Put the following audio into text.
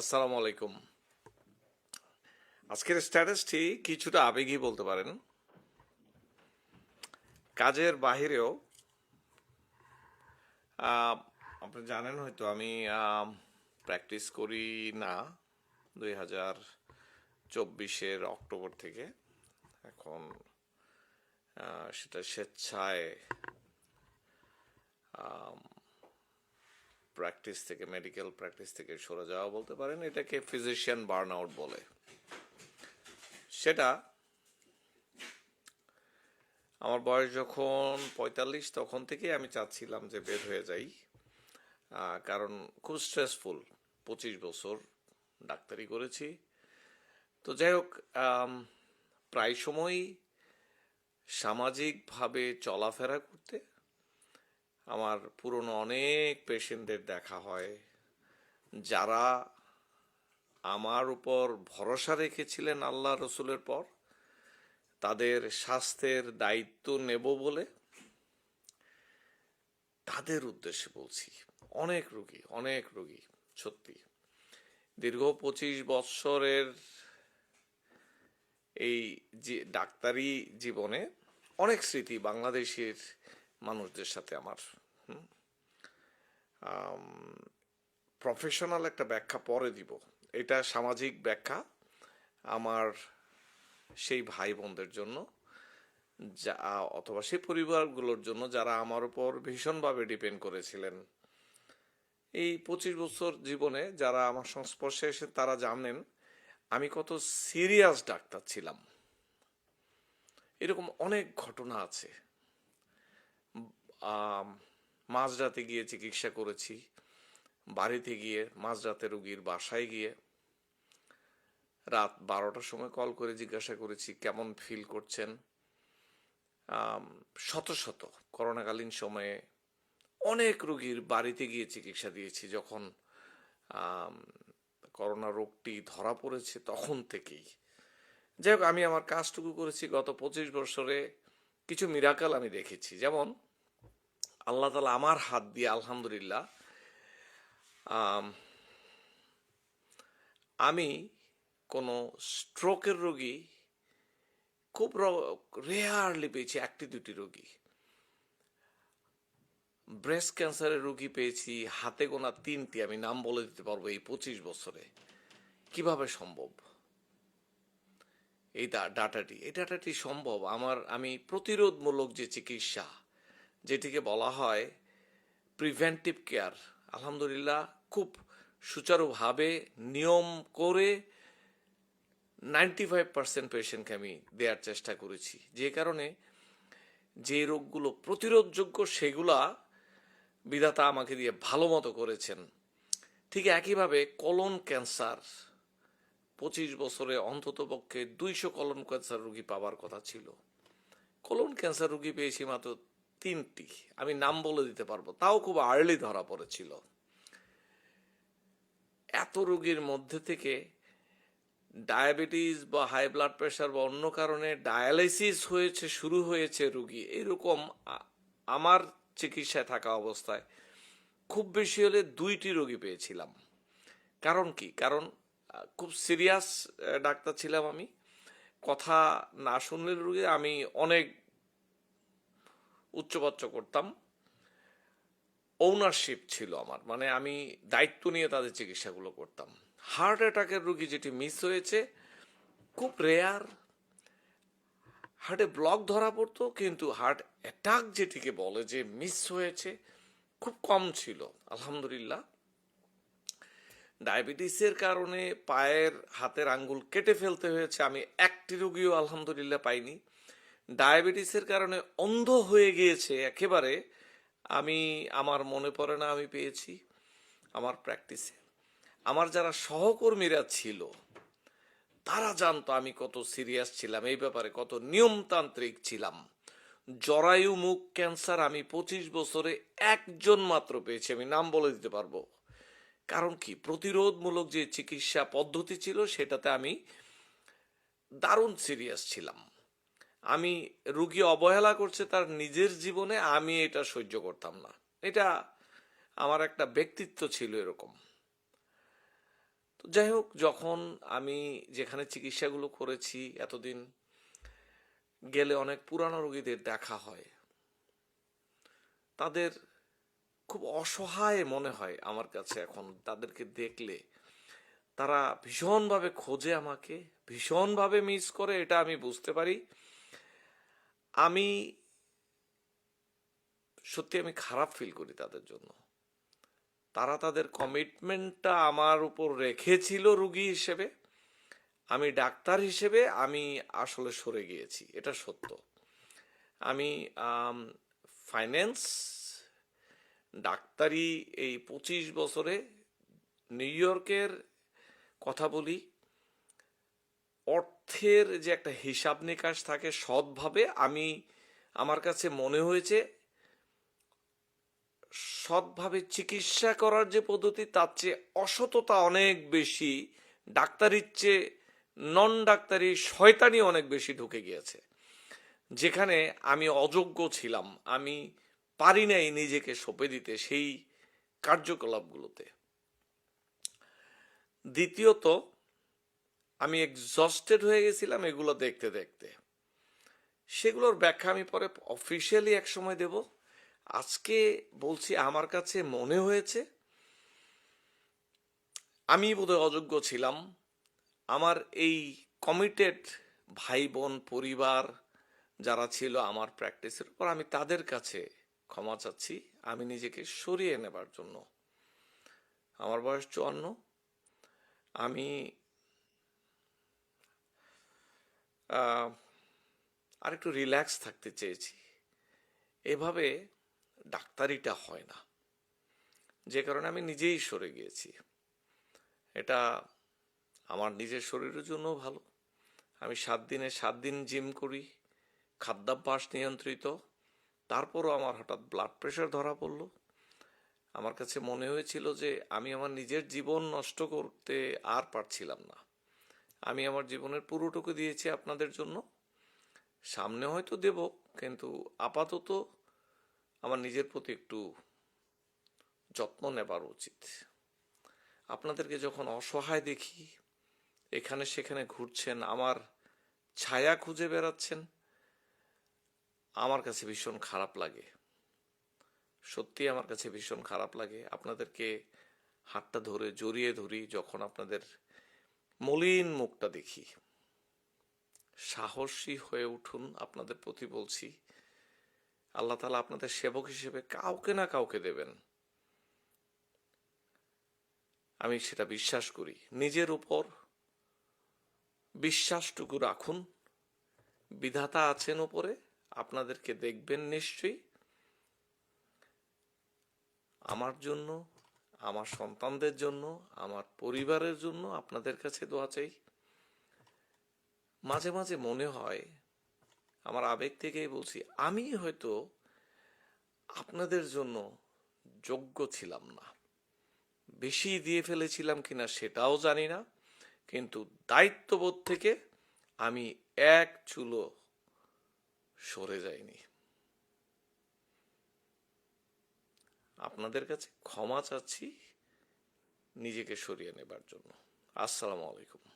আসসালামু আলাইকুম। আজকের স্ট্যাটাসটি কিছুটা আবেগী বলতে পারেন। কাজের বাহিরেও আপনি জানেন হয়তো আমি প্র্যাকটিস করি না দুই হাজার চব্বিশের অক্টোবর থেকে। এখন সেটা স্বেচ্ছায় প্র্যাকটিস থেকে মেডিকেল প্র্যাকটিস থেকে সরে যাওয়া বলতে পারেন, এটাকে ফিজিশিয়ান বার্ন আউট বলে। সেটা আমার বয়স যখন পঁয়তাল্লিশ, তখন থেকে আমি চাচ্ছিলাম যে বের হয়ে যাই কারণ খুব স্ট্রেসফুল পঁচিশ বছর ডাক্তারি করেছি। তো যাই হোক প্রায় সময়ই সামাজিকভাবে চলাফেরা করতে আমার পুরনো অনেক পেশেন্টদের দেখা হয়, যারা আমার উপর ভরসা রেখেছিলেন আল্লাহ রসুলের পর, তাদের স্বাস্থ্যের দায়িত্ব নেব বলে তাদের উদ্দেশ্যে বলছি। অনেক রুগী অনেক রুগী, সত্যি। দীর্ঘ পঁচিশ বৎসরের এই যে ডাক্তারি জীবনে অনেক স্মৃতি বাংলাদেশের মানুষদের সাথে আমার প্রফেশনাল একটা ব্যাখ্যা পরে দিব। এটা সামাজিক ব্যাখ্যা আমার সেই ভাই বোনদের জন্য, যা, অথবা সেই পরিবারগুলোর জন্য যারা আমার উপর ভীষণভাবে ডিপেন্ড করেছিলেন। এই পঁচিশ বছর জীবনে যারা আমার সংস্পর্শে এসে তারা জানেন, আমি কত সিরিয়াস ডাক্তার ছিলাম। এরকম অনেক ঘটনা আছে। মাঝরাতে গিয়ে চিকিৎসা করেছি। বাড়িতে গিয়ে, মাঝরাতে রুগীর বাসায় গিয়ে। রাত বারোটার সময় কল করে জিজ্ঞাসা করেছি, কেমন ফিল করছেন? শত শত করোনাকালীন সময়ে অনেক রুগীর বাড়িতে গিয়ে চিকিৎসা দিয়েছি। যখন করোনা রোগটি ধরা পড়েছে তখন থেকেই। যাই হোক, আমি আমার কাজটুকু করেছি। গত পঁচিশ বছরে কিছু মিরাকাল আমি দেখেছি। যেমন আল্লাহ তালা আমার হাত দিয়ে, আলহামদুলিল্লাহ, আমি কোনো স্ট্রোকের রোগী, খুব রেয়ারলি পেয়েছি, একটি দুটি রোগী। ব্রেস্ট ক্যান্সারের রোগী পেয়েছি, হাতে গোনা তিনটি, আমি নাম বলে দিতে পারব এই পঁচিশ বছরে। কীভাবে সম্ভব? এই ডাটাটি এই ডাটাটি সম্ভব? আমার, আমি প্রতিরোধমূলক যে চিকিৎসা যেটিকে বলা হয় প্রিভেন্টিভ কেয়ার আলহামদুলিল্লাহ, খুব সুচারুভাবে নিয়ম করে নাইনটি ফাইভ পার্সেন্ট পেশেন্টকে আমি দেওয়ার চেষ্টা করেছি। যে কারণে যে রোগগুলো প্রতিরোধযোগ্য সেগুলা বিধাতা আমাকে দিয়ে ভালো মতো করেছেন। ঠিক একইভাবে কলন ক্যান্সার পঁচিশ বছরে অন্তত পক্ষে দুইশো কলন ক্যান্সার রোগী পাওয়ার কথা ছিল। কলন ক্যান্সার রোগী পেয়েছি মাত্র তিনটি। আমি নাম বলে দিতে পারব। তাও খুব আর্লি ধরা পড়েছিল। এত রোগীর মধ্যে থেকে ডায়াবেটিস বা হাই ব্লাড প্রেশার বা অন্য কারণে ডায়ালাইসিস হয়েছে, শুরু হয়েছে রুগী। এরকম আমার চিকিৎসায় থাকা অবস্থায় খুব বেশি হলে দুইটি রোগী পেয়েছিলাম। কারণ কি? কারণ খুব সিরিয়াস ডাক্তার ছিলাম আমি। কথা না শুনলে রুগী, আমি অনেক উচ্চবাচ্য করতাম। ওনারশিপ ছিল আমার মানে আমি দায়িত্ব নিয়ে তাদের চিকিৎসাগুলো করতাম। হার্ট অ্যাটাকের রুগী যেটি মিস হয়েছে, খুব রেয়ার হার্টে ব্লক ধরা পড়তো, কিন্তু হার্ট অ্যাটাক যেটিকে বলে যে মিস হয়েছে, খুব কম ছিল, আলহামদুলিল্লাহ। ডায়াবেটিসের কারণে পায়ের হাতের আঙ্গুল কেটে ফেলতে হয়েছে, আমি একটি রুগীও আলহামদুলিল্লাহ পাইনি। ডায়াবেটিসের কারণে অন্ধ হয়ে গিয়েছে একেবারে। আমি, আমার মনে পড়ে না, আমি পেয়েছি আমার প্র্যাকটিসে। আমার যারা সহকর্মীরা ছিল, তারা জানতো আমি কত সিরিয়াস ছিলাম, এই ব্যাপারে কত নিয়মতান্ত্রিক ছিলাম। জরায়ু মুখ ক্যান্সার আমি পঁচিশ বছরে একজন মাত্র পেয়েছি, আমি নাম বলে দিতে পারব। কারণ কি? প্রতিরোধমূলক যে চিকিৎসা পদ্ধতি ছিল, সেটাতে আমি দারুণ সিরিয়াস ছিলাম। আমি রুগী অবহেলা করছে তার নিজের জীবনে, আমি এটা সহ্য করতাম না। এটা আমার একটা ব্যক্তিত্ব ছিল এরকম। তো যাই হোক, যখন আমি যেখানে চিকিৎসাগুলো করেছি, এতদিন গেলে অনেক পুরানো রোগীদের দেখা হয়। তাদের খুব অসহায় মনে হয় আমার কাছে এখন, তাদেরকে দেখলে। তারা ভীষণভাবে খোঁজে আমাকে, ভীষণভাবে মিস করে, এটা আমি বুঝতে পারি। আমি সত্যি আমি খারাপ ফিল করি তাদের জন্য। তারা তাদের কমিটমেন্টটা আমার উপর রেখেছিল রুগী হিসেবে। আমি ডাক্তার হিসেবে আমি আসলে সরে গিয়েছি, এটা সত্য। আমি ফাইন্যান্স ডাক্তারি এই পঁচিশ বছরে নিউ ইয়র্কের কথা বলি অর্থের যে একটা হিসাব নিকাশ থাকে সৎভাবে, আমি আমার কাছে মনে হয়েছে সৎভাবে চিকিৎসা করার যে পদ্ধতি, তার চেয়ে অসততা অনেক বেশি, ডাক্তারির চেয়ে নন ডাক্তারি শয়তানি অনেক বেশি ঢুকে গিয়েছে। যেখানে আমি অযোগ্য ছিলাম, আমি পারি নাই নিজেকে সঁপে দিতে সেই কার্যকলাপগুলোতে। দ্বিতীয়ত আমি এক্সস্টেড হয়ে গেছিলাম এগুলো দেখতে দেখতে। সেগুলোর ব্যাখ্যা আমি পরে অফিসিয়ালি এক সময় দেব। আজকে বলছি আমার কাছে মনে হয়েছে, আমি বোধহয় অযোগ্য ছিলাম। আমার এই কমিটেড ভাই বোন পরিবার যারা ছিল আমার প্র্যাকটিসের উপর, আমি তাদের কাছে ক্ষমা চাচ্ছি। আমি নিজেকে সরিয়ে নেবার জন্য। আমার বয়স চুয়ান্ন। আমি আর একটু রিল্যাক্স থাকতে চেয়েছি। এভাবে ডাক্তারিটা হয় না। যে কারণে আমি নিজেই সরে গিয়েছি। এটা আমার নিজের শরীরের জন্য ভালো। আমি সাত দিনে সাত দিন জিম করি, খাদ্যাভ্যাস নিয়ন্ত্রিত, তারপরও আমার হঠাৎ ব্লাড প্রেশার ধরা পড়ল। আমার কাছে মনে হয়েছিল যে আমি আমার নিজের জীবন নষ্ট করতে আর পারছিলাম না। আমি আমার জীবনের পুরোটুকু দিয়েছি আপনাদের জন্য। সামনে হয়তো দেব, কিন্তু আপাতত আমার নিজের প্রতি একটু যত্ন নেবার উচিত। আপনাদেরকে যখন অসহায় দেখি, এখানে সেখানে ঘুরছেন, আমার ছায়া খুঁজে বেড়াচ্ছেন, আমার কাছে ভীষণ খারাপ লাগে। সত্যি আমার কাছে ভীষণ খারাপ লাগে। আপনাদেরকে হাতটা ধরে, জড়িয়ে ধরি যখন আপনাদের মলিন মুখটা দেখি। সাহসী হয়ে উঠুন আপনাদের প্রতি বলছি। আল্লাহ তালা আপনাদের সেবক হিসেবে কাউকে না কাউকে দেবেন। আমি সেটা বিশ্বাস করি। নিজের উপর বিশ্বাসটুকু রাখুন। বিধাতা আছেন উপরে, আপনাদেরকে দেখবেন নিশ্চয়ই। আমার জন্য আমার সন্তানদের জন্য, আমার পরিবারের জন্য আপনাদের কাছে দোয়া চাই। মাঝে মাঝে মনে হয়, আমার আবেগ থেকেই বলছি, আমি হয়তো আপনাদের জন্য যোগ্য ছিলাম না। বেশি দিয়ে ফেলেছিলাম কিনা সেটাও জানি না, কিন্তু দায়িত্ববোধ থেকে আমি এক চুলো সরে যাইনি। আপনাদের কাছে ক্ষমা চাচ্ছি নিজেকে সরিয়ে নেবার জন্য। আসসালামু আলাইকুম।